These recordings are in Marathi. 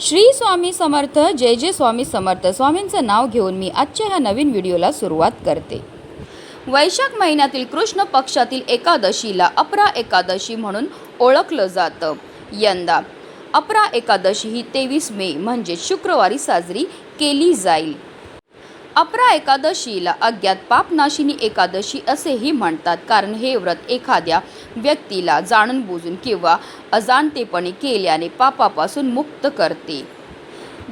श्री स्वामी समर्थ जय जय स्वामी समर्थ. स्वामींचं नाव घेऊन मी आजच्या ह्या नवीन व्हिडिओला सुरुवात करते. वैशाख महिन्यातील कृष्ण पक्षातील एकादशीला अपरा एकादशी म्हणून ओळखलं जातं. यंदा अपरा एकादशी ही तेवीस मे म्हणजे शुक्रवारी साजरी केली जाईल. अपरा एकादशीला अज्ञात पापनाशिनी एकादशी असेही म्हणतात. कारण हे व्रत एखाद्या व्यक्तीला जाणून बुजून किंवा अजाणतेपणे केल्याने पापापासून मुक्त करते.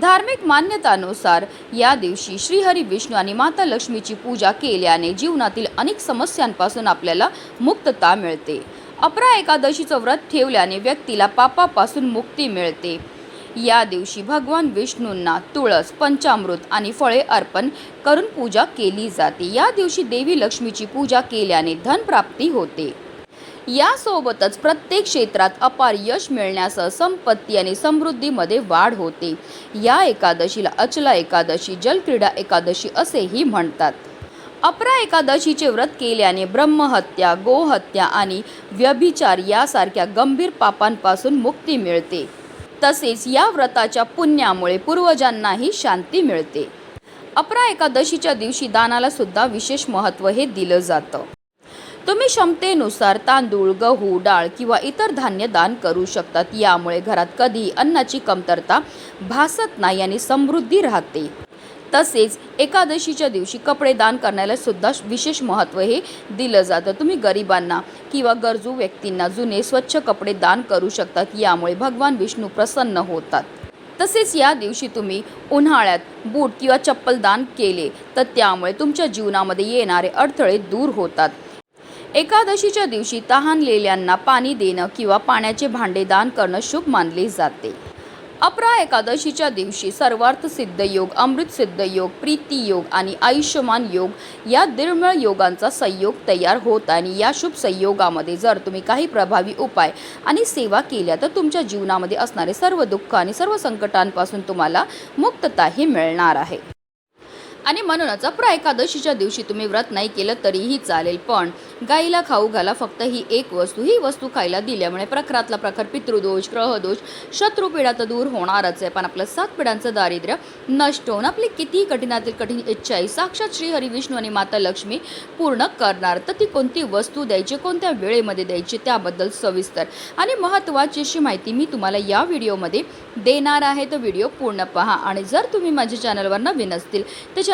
धार्मिक मान्यतानुसार या दिवशी श्रीहरी विष्णू आणि माता लक्ष्मीची पूजा केल्याने जीवनातील अनेक समस्यांपासून आपल्याला मुक्तता मिळते. अपरा एकादशीचं व्रत ठेवल्याने व्यक्तीला पापापासून मुक्ती मिळते. या दिवशी भगवान विष्णूंना तुळस पंचामृत आणि फळे अर्पण करून पूजा केली जाते. या दिवशी देवी लक्ष्मीची पूजा केल्याने धनप्राप्ती होते. यासोबतच प्रत्येक क्षेत्रात अपार यश मिळण्यासह संपत्ती आणि समृद्धीमध्ये वाढ होते. या एकादशीला अचला एकादशी जलक्रीडा एकादशी असेही म्हणतात. अपरा एकादशीचे व्रत केल्याने ब्रह्महत्या गोहत्या आणि व्यभिचार यासारख्या गंभीर पापांपासून मुक्ती मिळते. तसेच या व्रताच्या पुण्यामुळे पूर्वजांनाही शांती मिळते. अपरा एकादशीच्या दिवशी दानाला सुद्धा विशेष महत्त्व हे दिलं जातं. तुम्ही क्षमतेनुसार तांदूळ गहू डाळ किंवा इतर धान्य दान करू शकतात. यामुळे घरात कधीही अन्नाची कमतरता भासत नाही आणि समृद्धी राहते. तसेच एकादशीच्या दिवशी कपडे दान करण्याला सुद्धा विशेष महत्त्व हे दिलं जातं. तुम्ही गरिबांना किंवा गरजू व्यक्तींना जुने स्वच्छ कपडे दान करू शकतात यामुळे भगवान विष्णू प्रसन्न होतात. तसेच या दिवशी तुम्ही उन्हाळ्यात बूट किंवा चप्पल दान केले तर त्यामुळे तुमच्या जीवनामध्ये येणारे अडथळे दूर होतात. एकादशीच्या दिवशी तहानलेल्यांना पाणी देणं किंवा पाण्याचे भांडे दान करणं शुभ मानले जाते. अपरा एकादशीच्या दिवशी सर्वार्थ सिद्ध योग अमृत सिद्ध योग प्रीती योग आणि आयुष्यमान योग या दुर्मिळ योगांचा संयोग तयार होत आणि या शुभ संयोगामध्ये जर तुम्ही काही प्रभावी उपाय आणि सेवा केल्या तर तुमच्या जीवनामध्ये असणारे सर्व दुःख आणि सर्व संकटांपासून तुम्हाला मुक्तताही मिळणार आहे. आणि म्हणूनच अपरा एकादशीच्या दिवशी तुम्ही व्रत नाही केलं तरीही चालेल. पण गाईला खाऊ घाला फक्त ही एक वस्तू. ही वस्तू खायला दिल्यामुळे प्रखरातला प्रखर पितृदोष ग्रहदोष शत्रुपीडा तर दूर होणारच आहे. पण आपलं सात पिढ्यांचं दारिद्र्य नष्ट होऊन आपली कितीही कठीणातील कठीण इच्छाही साक्षात श्री हरिविष्णू आणि माता लक्ष्मी पूर्ण करणार. तर ती कोणती वस्तू द्यायची कोणत्या वेळेमध्ये द्यायची त्याबद्दल सविस्तर आणि महत्त्वाची अशी माहिती मी तुम्हाला या व्हिडिओमध्ये देणार आहे. तर व्हिडिओ पूर्ण पहा. आणि जर तुम्ही माझ्या चॅनलवर नवीन असतील तर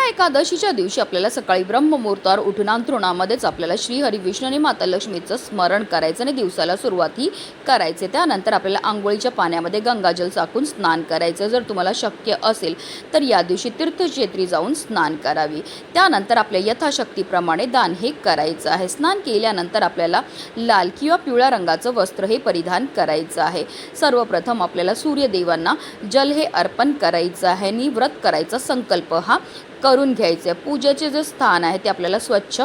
अपरा एकादशीच्या दिवशी आपल्याला सकाळी ब्रह्ममुहूर्तावर उठून अंतरुणामध्येच आपल्याला श्रीहरी विष्णू आणि माता लक्ष्मीचं स्मरण करायचं आणि दिवसाला सुरुवाती करायचे. त्यानंतर आपल्याला आंघोळीच्या पाण्यामध्ये गंगाजल चाकून स्नान करायचं. जर तुम्हाला शक्य असेल तर या दिवशी तीर्थक्षेत्री जाऊन स्नान करावी. त्यानंतर आपल्या यथाशक्तीप्रमाणे दान हे करायचं आहे. स्नान केल्यानंतर आपल्याला लाल किंवा पिवळ्या रंगाचं वस्त्र हे परिधान करायचं आहे. सर्वप्रथम आपल्याला सूर्यदेवांना जल हे अर्पण करायचं आहे. आणि व्रत करायचा संकल्प हा करून घ्यायचं. आहे पूजेचे जे स्थान आहे ते आपल्याला स्वच्छ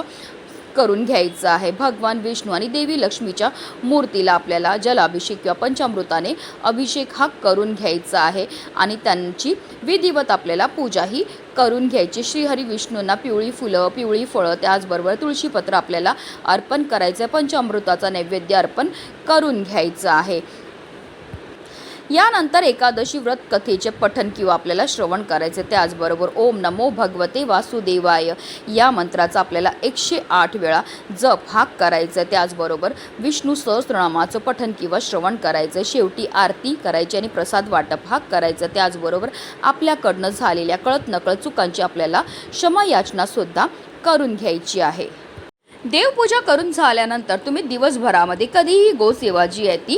करून घ्यायचं आहे. भगवान विष्णू आणि देवी लक्ष्मीच्या मूर्तीला आपल्याला जलाभिषेक किंवा पंचामृताने अभिषेक हा करून घ्यायचा आहे. आणि त्यांची विधिवत आपल्याला पूजाही करून घ्यायची. श्रीहरी विष्णूंना पिवळी फुलं पिवळी फळं त्याचबरोबर तुळशीपत्र आपल्याला अर्पण करायचं. आहे पंचामृताचा नैवेद्य अर्पण करून घ्यायचं आहे. यानंतर एकादशी व्रत कथेचे पठन किंवा आपल्याला श्रवण करायचे त्याचबरोबर ओम नमो भगवते वासुदेवाय. या मंत्राचा आपल्याला एकशे आठ वेळा जप हा करायचा आहे. त्याचबरोबर विष्णू सहस्रनामाचं पठन किंवा श्रवण करायचं शेवटी आरती करायची आणि प्रसाद वाटप हा करायचा त्याचबरोबर आपल्याकडनं झालेल्या कळत नकळत चुकांची आपल्याला क्षमायाचनासुद्धा करून घ्यायची आहे. देवपूजा करून झाल्यानंतर तुम्ही दिवसभरामध्ये कधीही गोसेवा जी आहे ती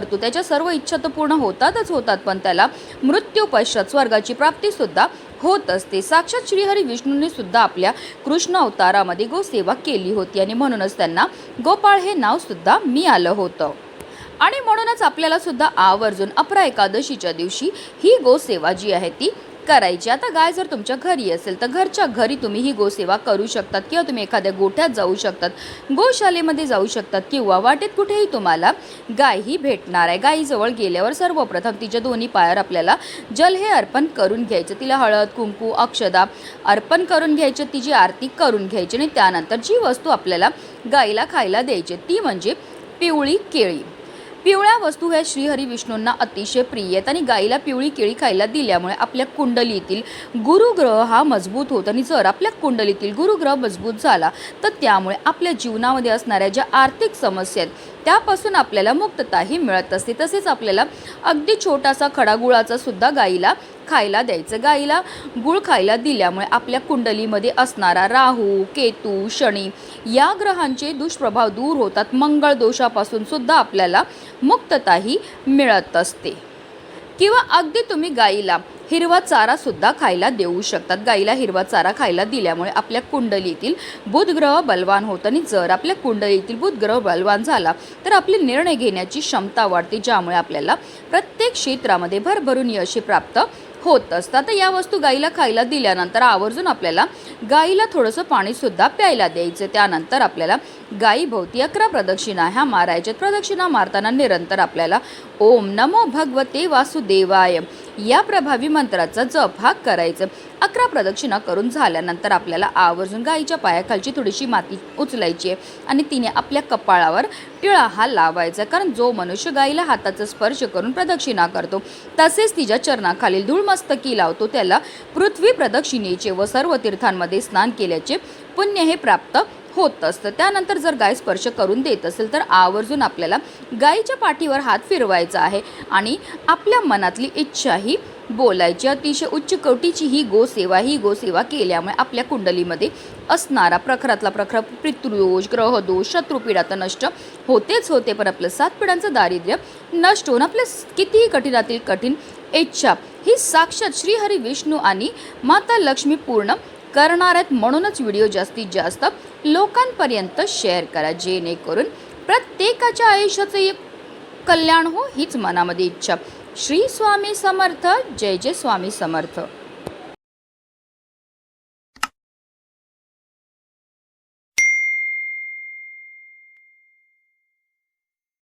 करतो. त्याच्या सर्व इच्छा तर पूर्ण होतातच होतात पण त्याला मृत्यू पश्चात स्वर्गाची प्राप्तीसुद्धा होत असते. साक्षात श्रीहरी विष्णूंनी सुद्धा आपल्या कृष्ण अवतारामध्ये गोसेवा केली होती आणि म्हणूनच त्यांना गोपाळ हे नाव सुद्धा मिळालं होतं. आणि म्हणूनच आपल्याला सुद्धा आवर्जून अपरा एकादशीच्या दिवशी ही गोसेवा जी आहे ती करायची. आता गाय जर तुमच्या घरी असेल तर घरच्या घरी तुम्ही ही गोसेवा करू शकतात किंवा तुम्ही एखाद्या गोठ्यात जाऊ शकतात गोशालेमध्ये जाऊ शकतात किंवा वाटेत कुठेही तुम्हाला गाय ही भेटणार आहे. गायीजवळ गेल्यावर सर्वप्रथम तिच्या दोन्ही पायावर आपल्याला जल हे अर्पण करून घ्यायचं. तिला हळद कुंकू अक्षदा अर्पण करून घ्यायचे. तिची आरती करून घ्यायची आणि त्यानंतर जी वस्तू आपल्याला गाईला खायला द्यायची ती म्हणजे पिवळी केळी. पिवळ्या वस्तू ह्या श्रीहरी विष्णूंना अतिशय प्रिय आहेत आणि गाईला पिवळी केळी खायला दिल्यामुळे आपल्या कुंडलीतील गुरुग्रह हा मजबूत होतो आणि जर आपल्या कुंडलीतील गुरुग्रह मजबूत झाला तर त्यामुळे आपल्या जीवनामध्ये असणाऱ्या ज्या आर्थिक समस्या आहेत त्यापासून आपल्याला मुक्तताही मिळत असते. तसेच आपल्याला अगदी छोटासा खडा गुळाचा सुद्धा गाईला खायला द्यायचं. गाईला गुळ खायला दिल्यामुळे आपल्या कुंडलीमध्ये असणारा राहू केतू शनी या ग्रहांचे दुष्प्रभाव दूर होतात. मंगळ दोषापासून सुद्धा आपल्याला मुक्तताही मिळत असते. किंवा अगदी तुम्ही गाईला हिरवा चारासुद्धा खायला देऊ शकतात. गाईला हिरवा चारा खायला दिल्यामुळे आपल्या कुंडलीतील बुधग्रह बलवान होत आणि जर आपल्या कुंडलीतील बुधग्रह बलवान झाला तर आपले निर्णय घेण्याची क्षमता वाढते ज्यामुळे आपल्याला प्रत्येक क्षेत्रामध्ये भरभरून यशी प्राप्त होत असतात. तर या वस्तू गाईला खायला दिल्यानंतर आवर्जून आपल्याला गाईला थोडंसं पाणीसुद्धा प्यायला द्यायचं. त्यानंतर आपल्याला गाईभोवती अकरा प्रदक्षिणा. ह्या मारायच्यात प्रदक्षिणा मारताना निरंतर आपल्याला ओम नमो भगवते वासुदेवाय. या प्रभावी मंत्राचा जप हा करायचं. अकरा प्रदक्षिणा करून झाल्यानंतर आपल्याला आवर्जून गाईच्या पायाखालची थोडीशी माती उचलायची आहे आणि तिने आपल्या कपाळावर टिळा हा लावायचा कारण जो मनुष्य गाईला हाताचा स्पर्श करून प्रदक्षिणा करतो तसेच तिच्या चरणाखालील धूळमस्तकी लावतो. त्याला पृथ्वी प्रदक्षिणेचे व सर्व तीर्थांमध्ये स्नान केल्याचे पुण्य हे प्राप्त होत असतं. त्यानंतर जर गाय स्पर्श करून देत असेल तर आवर्जून आपल्याला गायीच्या पाठीवर हात फिरवायचा आहे आणि आपल्या मनातली इच्छा ही बोलायची. अतिशय उच्च कोटीची ही गोसेवा ही गोसेवा केल्यामुळे आपल्या कुंडलीमध्ये असणारा प्रखरातला प्रखर पितृदोष ग्रहदोष शत्रुपीडा तर नष्ट होतेच होते. पण आपलं सात पिढ्यांचं दारिद्र्य नष्ट होऊन आपल्या कितीही कठीणातील कठीण इच्छा ही साक्षात श्रीहरी विष्णू आणि माता लक्ष्मी पूर्ण करणार आहेत म्हणूनच व्हिडिओ जास्तीत जास्त लोकांपर्यंत शेअर करा. जेणेकरून प्रत्येकाच्या आयुष्याचं एक कल्याण हो हीच मनामध्ये इच्छा. श्री स्वामी समर्थ. जय जय स्वामी समर्थ.